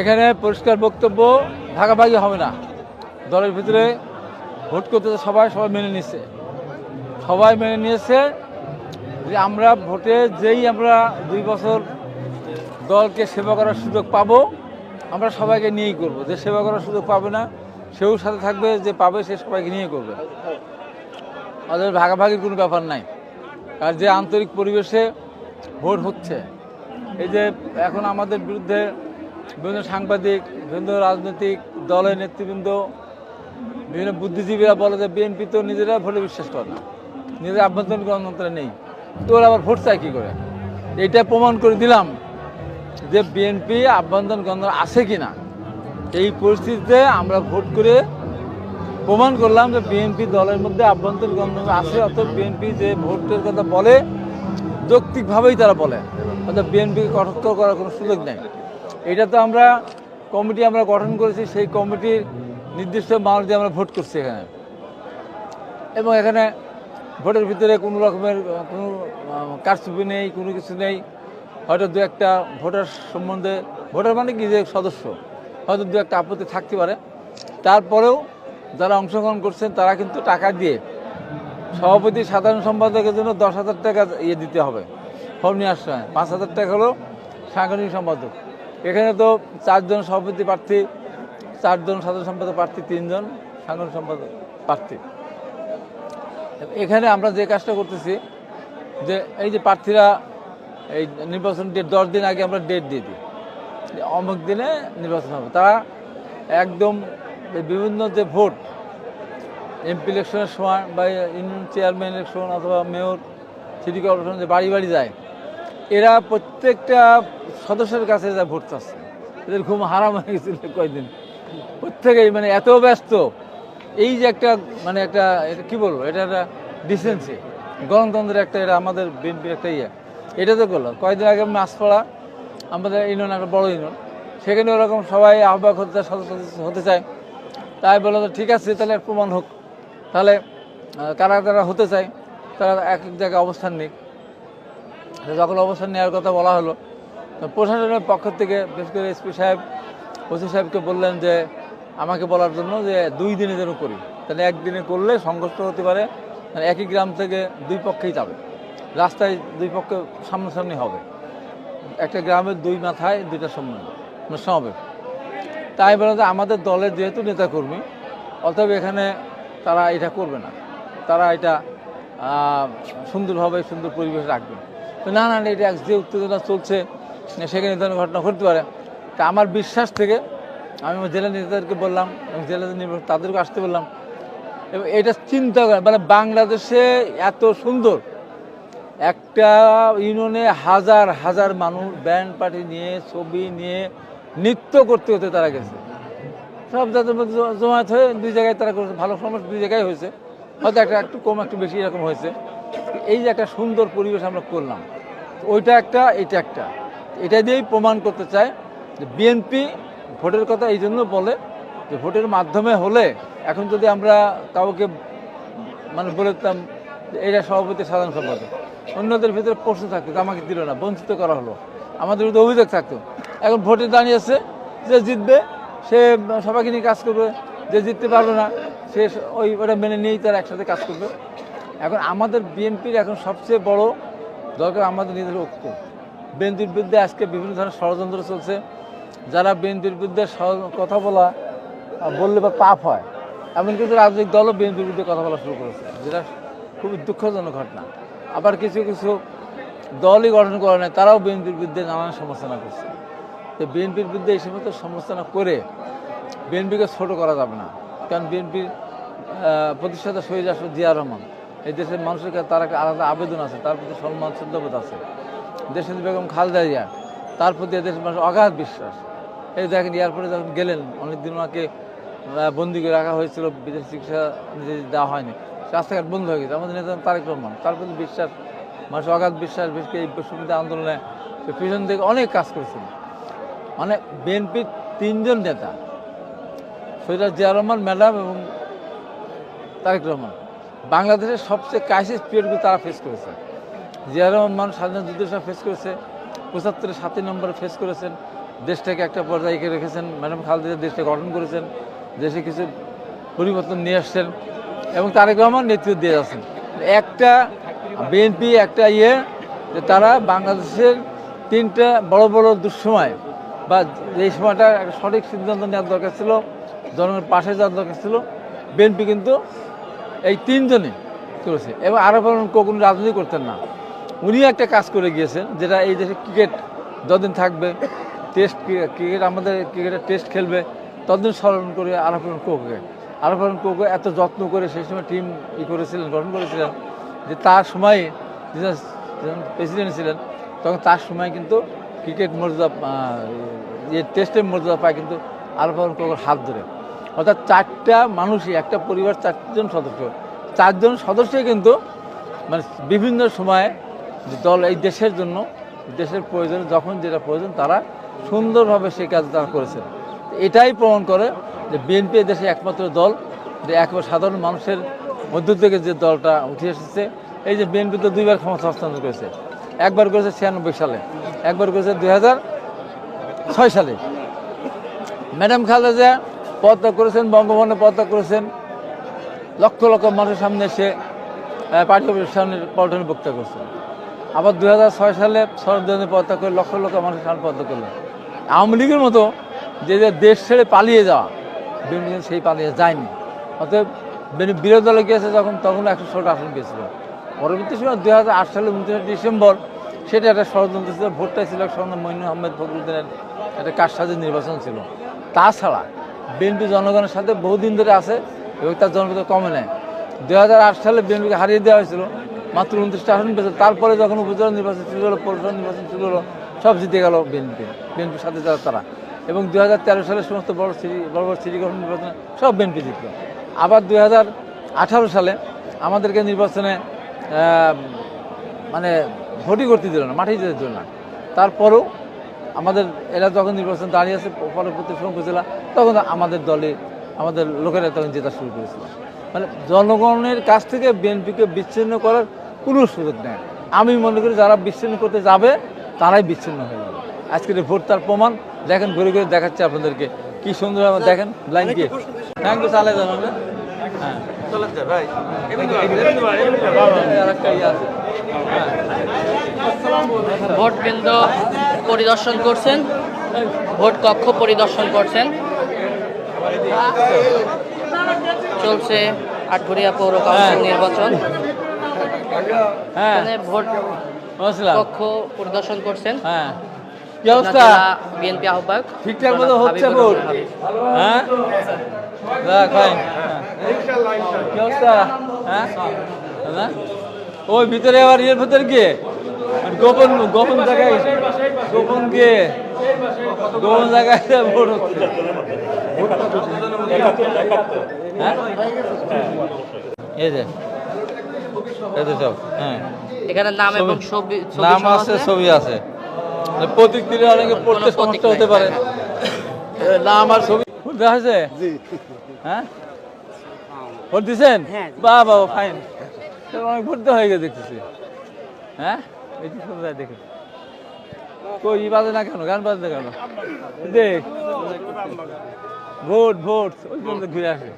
এখানে পরিষ্কার বক্তব্য, ভাগাভাগি হবে না। দলের ভিতরে ভোট করতে সবাই সবাই মেনে নিচ্ছে সবাই মেনে নিয়েছে যে আমরা ভোটে যেই আমরা দুই বছর দলকে সেবা করার সুযোগ পাবো, আমরা সবাইকে নিয়েই করব। যে সেবা করার সুযোগ পাবে না, সেও সাথে থাকবে, যে পাবে সে সবাইকে নিয়ে করবে। আমাদের ভাগাভাগির কোনো ব্যাপার নাই। আর যে আন্তরিক পরিবেশে ভোট হচ্ছে, এই যে এখন আমাদের বিরুদ্ধে বিভিন্ন সাংবাদিক, বিভিন্ন রাজনৈতিক দলের নেতৃবৃন্দ, বিভিন্ন বুদ্ধিজীবীরা বলে যে বিএনপি তো নিজেরা ভোটে বিশ্বাস করে না। নিজের আভ্যন্তরীণ গণতন্ত্রে নেই। তো ওরা আবার ভোট চায় কী করে? এটা প্রমাণ করে দিলাম যে বিএনপি আভ্যন্তরীণ গণতন্ত্র আছে কি না। এই পরিস্থিতিতে আমরা ভোট করে প্রমাণ করলাম যে বিএনপি দলের মধ্যে আভ্যন্তরীণ গণতন্ত্র আছে, অর্থাৎ বিএনপি যে ভোটের কথা বলে, যৌক্তিকভাবেই তারা বলে। অর্থাৎ বিএনপিকে কটাক্ষ করার কোনো সুযোগ নেই। এটা তো আমরা কমিটি আমরা গঠন করেছি, সেই কমিটির নির্দিষ্ট মানুষ দিয়ে আমরা ভোট করছি এখানে। এবং এখানে ভোটের ভিতরে কোনো রকমের, কোনো কারচুপি নেই, কোনো কিছু নেই। হয়তো দু একটা ভোটার সম্বন্ধে, ভোটার মানে কি যে সদস্য? হয়তো দু একটা আপত্তি থাকতে পারে। তারপরেও যারা অংশগ্রহণ করছেন, তারা কিন্তু টাকা দিয়ে সভাপতি, সাধারণ সম্পাদকের জন্য দশ হাজার টাকা ইয়ে দিতে হবে। ফর্ম নিয়ে আসতে হয়। পাঁচ হাজার টাকা হলো সাংগঠনিক সম্পাদক। এখানে তো চারজন সভাপতি প্রার্থী, চারজন সাধারণ সম্পাদক প্রার্থী, তিনজন সাধারণ সম্পাদক প্রার্থী। এখানে আমরা যে কাজটা করতেছি, যে এই যে প্রার্থীরা এই নির্বাচন ডেট দশ দিন আগে আমরা ডেট দিয়ে দিই অমুক দিনে নির্বাচন হবে। তারা একদম বিভিন্ন যে ভোট এমপি ইলেকশনের সময় বা ইউনিয়ন চেয়ারম্যান ইলেকশন অথবা মেয়র সিটি কর্পোরেশন যে বাড়ি বাড়ি যায়, এরা প্রত্যেকটা সদস্যের কাছে যা ভোট চাচ্ছে, এদের ঘুম হারাম হয়ে গেছিল কয়েকদিন প্রত্যেকেই মানে এত ব্যস্ত। এই যে একটা মানে একটা, এটা কি বলব? এটা একটা ডিসেন্সি গণতন্ত্রের একটা, এটা আমাদের বিএনপির একটা ইয়ে। এটা তো করল কয়েকদিন আগে মাছপাড়া, আমাদের ইউনিয়ন একটা বড় ইউনিয়ন। সেখানে ওরকম সবাই আহ্বায়ক হতে চায়, সদস্য হতে চায়। তাই বলল ঠিক আছে, তাহলে প্রমাণ হোক। তাহলে কারা কারা হতে চায়, তারা এক এক জায়গায় অবস্থান নিক। যখন অবস্থান নেওয়ার কথা বলা হলো প্রশাসনের পক্ষ থেকে বিশেষ করে এসপি সাহেব, ওসি সাহেবকে বললেন যে, আমাকে বলার জন্য যে দুই দিনে যেন করি। তাহলে একদিনে করলে সংঘর্ষ হতে পারে মানে একই গ্রাম থেকে দুই পক্ষেই যাবে। রাস্তায় দুই পক্ষে সামনাসামনি হবে। একটা গ্রামের দুই মাথায় দুইটা সম্মেলন মানে সমাবেশ তাই বলে যে আমাদের দলের যেহেতু নেতাকর্মী, অতএব এখানে তারা এটা করবে না। তারা এটা সুন্দরভাবে সুন্দর পরিবেশ রাখবে। না না এটা যে উত্তেজনা চলছে সেখানে ধরনের ঘটনা ঘটতে পারে। তা আমার বিশ্বাস থেকে আমি আমার জেলা নেতাদেরকে বললাম জেলা তাদেরকে আসতে বললাম, এবং এটা চিন্তা করে মানে বাংলাদেশে এত সুন্দর। একটা ইউনিয়নে হাজার হাজার মানুষ ব্যান্ড পার্টি নিয়ে, ছবি নিয়ে নৃত্য করতে করতে তারা গেছে। সব যাদের মধ্যে জমায়েত হয়ে দুই জায়গায় তারা করেছে, ভালো সমস্যা দুই জায়গায় হয়েছে। হয়তো একটা একটু কম, একটু বেশি এরকম হয়েছে। এই যে একটা সুন্দর পরিবেশ আমরা করলাম, ওইটা একটা এটা একটা। এটা দিয়েই প্রমাণ করতে চায় যে বিএনপি ভোটের কথা এই জন্য বলে যে ভোটের মাধ্যমে হলে এখন যদি আমরা কাউকে মানে বলে দিতাম যে এটা সভাপতি সাধারণ সম্পাদক, অন্যদের ভিতরে প্রশ্ন থাকতো আমাকে দিল না, বঞ্চিত করা হলো, আমাদের বিরুদ্ধে অভিযোগ থাকতো। এখন ভোটে দাঁড়িয়েছে, যে জিতবে, সে সবাইকে নিয়ে কাজ করবে, যে জিততে পারবে না, সে ওই ওটা মেনে নিয়েই তারা একসাথে কাজ করবে। এখন আমাদের বিএনপির এখন সবচেয়ে বড় দরকার আমাদের নিজেদের ঐক্য। বিএনপির বিরুদ্ধে আজকে বিভিন্ন ধরনের ষড়যন্ত্র চলছে। যারা বিএনপির বিরুদ্ধে কথা বলা বললে বা পাপ হয়, এমন কিছু রাজনৈতিক দলও বিএনপির বিরুদ্ধে কথা বলা শুরু করেছে, যেটা খুবই দুঃখজনক ঘটনা। আবার কিছু কিছু দলই গঠন করা নেই, তারাও বিএনপির বিরুদ্ধে নানান সমালোচনা করছে। তো বিএনপির বিরুদ্ধে এই সমস্ত সমালোচনা করে বিএনপিকে ছোট করা যাবে না, কারণ বিএনপির প্রতিষ্ঠাতা শহীদ আসর জিয়া রহমান, এই দেশের মানুষের কাছে তার আলাদা আবেদন আছে, তার প্রতি সম্মান শ্রদ্ধাবোধ আছে। দেশের বেগম খালেদা জিয়া, তার প্রতি এদেশের মানুষের অগাধ বিশ্বাস। এই দেখেন, এয়ারপোর্টে যখন গেলেন, অনেকদিন ওনাকে বন্দি করে রাখা হয়েছিল, বিদেশ চিকিৎসা দেওয়া হয়নি। রাস্তাঘাট বন্ধ হয়ে গেছে। আমাদের নেতা তারেক রহমান, তার প্রতি বিশ্বাস মানুষের অগাধ বিশ্বাস, বিশেষ এই বিশ্ববিদ্যালয় আন্দোলনে সে পিছন থেকে অনেক কাজ করেছিল। মানে বিএনপির তিনজন নেতা সৈরাজ জিয়া রহমান, ম্যাডাম এবং তারেক রহমান। বাংলাদেশের সবচেয়ে ক্রাইসিস পিরিয়ডগুলো তারা ফেস করেছে। জিয়া রহমান স্বাধীনতা যুদ্ধের সময় ফেস করেছে। পঁচাত্তরের সাতই নম্বরে ফেস করেছেন। দেশটাকে একটা পর্যায়ে রেখেছেন। ম্যাডাম খালেদা দেশটা গঠন করেছেন। দেশে কিছু পরিবর্তন নিয়ে আসছেন। এবং তারেক রহমান নেতৃত্ব দিয়ে যাচ্ছেন। একটা বিএনপি একটা ইয়ে যে তারা বাংলাদেশের তিনটা বড় বড় দুঃসময় বা এই সময়টা একটা সঠিক সিদ্ধান্ত নেওয়ার দরকার ছিল, জনগণের পাশে যাওয়ার দরকার ছিল। বিএনপি কিন্তু এই তিনজনই করেছে। এবং আরও কোনো রাজনীতি করতেন না। উনি একটা কাজ করে গিয়েছেন, যেটা এই দেশে ক্রিকেট যতদিন থাকবে টেস্ট ক্রিকেট আমাদের ক্রিকেটের টেস্ট খেলবে, ততদিন স্মরণ করে আরফন কোকে আরফন কোকে এত যত্ন করে সেই সময় টিম ই করেছিলেন, গঠন করেছিলেন, যে তার সময় প্রেসিডেন্ট ছিলেন, তখন তার সময় কিন্তু ক্রিকেট মর্যাদা যে টেস্টের মর্যাদা পায় কিন্তু আরফন কোকের হাত ধরে। অর্থাৎ চারটা মানুষই, একটা পরিবার, চারজন সদস্য। চারজন সদস্যই কিন্তু মানে বিভিন্ন সময়ে যে দল এই দেশের জন্য, দেশের প্রয়োজন, যখন যেটা প্রয়োজন, তারা সুন্দরভাবে সেই কাজ তারা করেছেন এটাই প্রমাণ করে যে বিএনপি দেশে একমাত্র দল, যে একবার সাধারণ মানুষের মধ্য থেকে যে দলটা উঠে এসেছে। এই যে বিএনপি তো দুইবার ক্ষমতা হস্তান্তর করেছে। একবার করেছে ছিয়ানব্বই সালে, একবার করেছে দুই ছয় সালে। ম্যাডাম খালেদা পদত্যাগ করেছেন, বঙ্গভবনে পদত্যাগ করেছেন। লক্ষ লক্ষ মানুষের সামনে এসে পার্টি সামনে পল্টনে বক্তৃতা করছেন। আবার দু সালে শরৎজনে পদত্যাগ করে লক্ষ লক্ষ মানুষ সামনে পদত্যাগ করলেন আওয়ামী লীগের মতো যে দেশ ছেড়ে পালিয়ে যাওয়া কিন্তু সেই পালিয়ে যায়নি। অতএব বিরো- বিরোধী দলে গিয়েছে যখন, তখন একশো ষোলোটা আসন পেয়েছিল। পরবর্তী সময় দু হাজার আট সালে উনত্রিশে ডিসেম্বর সেটা একটা ষড়যন্ত্র ছিল, ভোটটা ছিল সন্ধ্যা মইনুল আহমেদ ফখরুদ্দিনের একটা কারসাজির নির্বাচন ছিল। তাছাড়া বিএনপি জনগণের সাথে বহুদিন ধরে আছে এবং তার জনপ্রিয়তা কমে নেয় দু হাজার আট সালে বিএনপিকে হারিয়ে দেওয়া হয়েছিল। মাত্র উনত্রিশটা আসন পেয়েছে। তারপরে যখন উপজেলা নির্বাচন শুরু হলো, পৌরসভা নির্বাচন শুরু হলো, সব জিতে গেল বিএনপি। বিএনপির সাথে যারা তারা। এবং দু সালের সমস্ত বড় সিটি বড় বড় সিটি গঠন নির্বাচনে সব বিএনপি জিতল। আবার দু হাজার আঠারো সালে আমাদেরকে নির্বাচনে মানে ভোটই করতে দিল না, মাঠেই যেতে দিল না। তারপরেও আমাদের, এরা যখন নির্বাচন দাঁড়িয়ে আছে পরবর্তী শঙ্কু জেলা তখন আমাদের দলে, আমাদের লোকেরা তখন জেতা শুরু করেছিল। মানে জনগণের কাছ থেকে বিএনপিকে বিচ্ছিন্ন করার কোনো সুযোগ নেই আমি মনে করি যারা বিচ্ছিন্ন করতে যাবে তারাই বিচ্ছিন্ন হয়ে যাবে। আজকের ভোট তার প্রমাণ দেখেন ঘুরে ঘুরে দেখাচ্ছে আপনাদেরকে। কি সুন্দর দেখেন লাইন কি থ্যাংক ইউ চালে যান? হ্যাঁ ইয়ে হ্যাঁ। ভোট কেন্দ্র পরিদর্শন করছেন ভোট কক্ষ পরিদর্শন করছেন। চলছে আটঘরিয়া পৌর কাউন্সিল হ্যাঁ। নির্বাচন। হ্যাঁ। ভোট কক্ষ পরিদর্শন করছেন। হ্যাঁ। কি বিএনপি আহ্বায়ক ঠিকঠাক মতো হচ্ছে ভোট? হ্যাঁ? হ্যাঁ। হ্যাঁ ওই ভিতরে আবার ইয়ের ভিতরে গিয়ে? মানে গোপন গোপন জায়গায় গোপন গিয়ে? গোপন জায়গায় ভোট হচ্ছে। হ্যাঁ? এই যে। সব। হ্যাঁ। এখানে নাম ছবি- এবং ছবি ছবি নাম আছে ছবি আছে। মানে প্রতীক দিলে অনেকে পড়তে কোনো সমস্যা হতে পারে। হ্যাঁ, নাম আর ছবি দেখা হয়েছে হ্যাঁ? ভোট দিছেন? বাহ বাবা ফাইন অনেক ভোট হয়ে গেছে দেখতেছি। হ্যাঁ? এই সুন্দর দেখে কই ই বাজে না কেন? গান বাজে না কেন? দেখ। Vote vote. ওই পর্যন্ত ঘুরে আসে।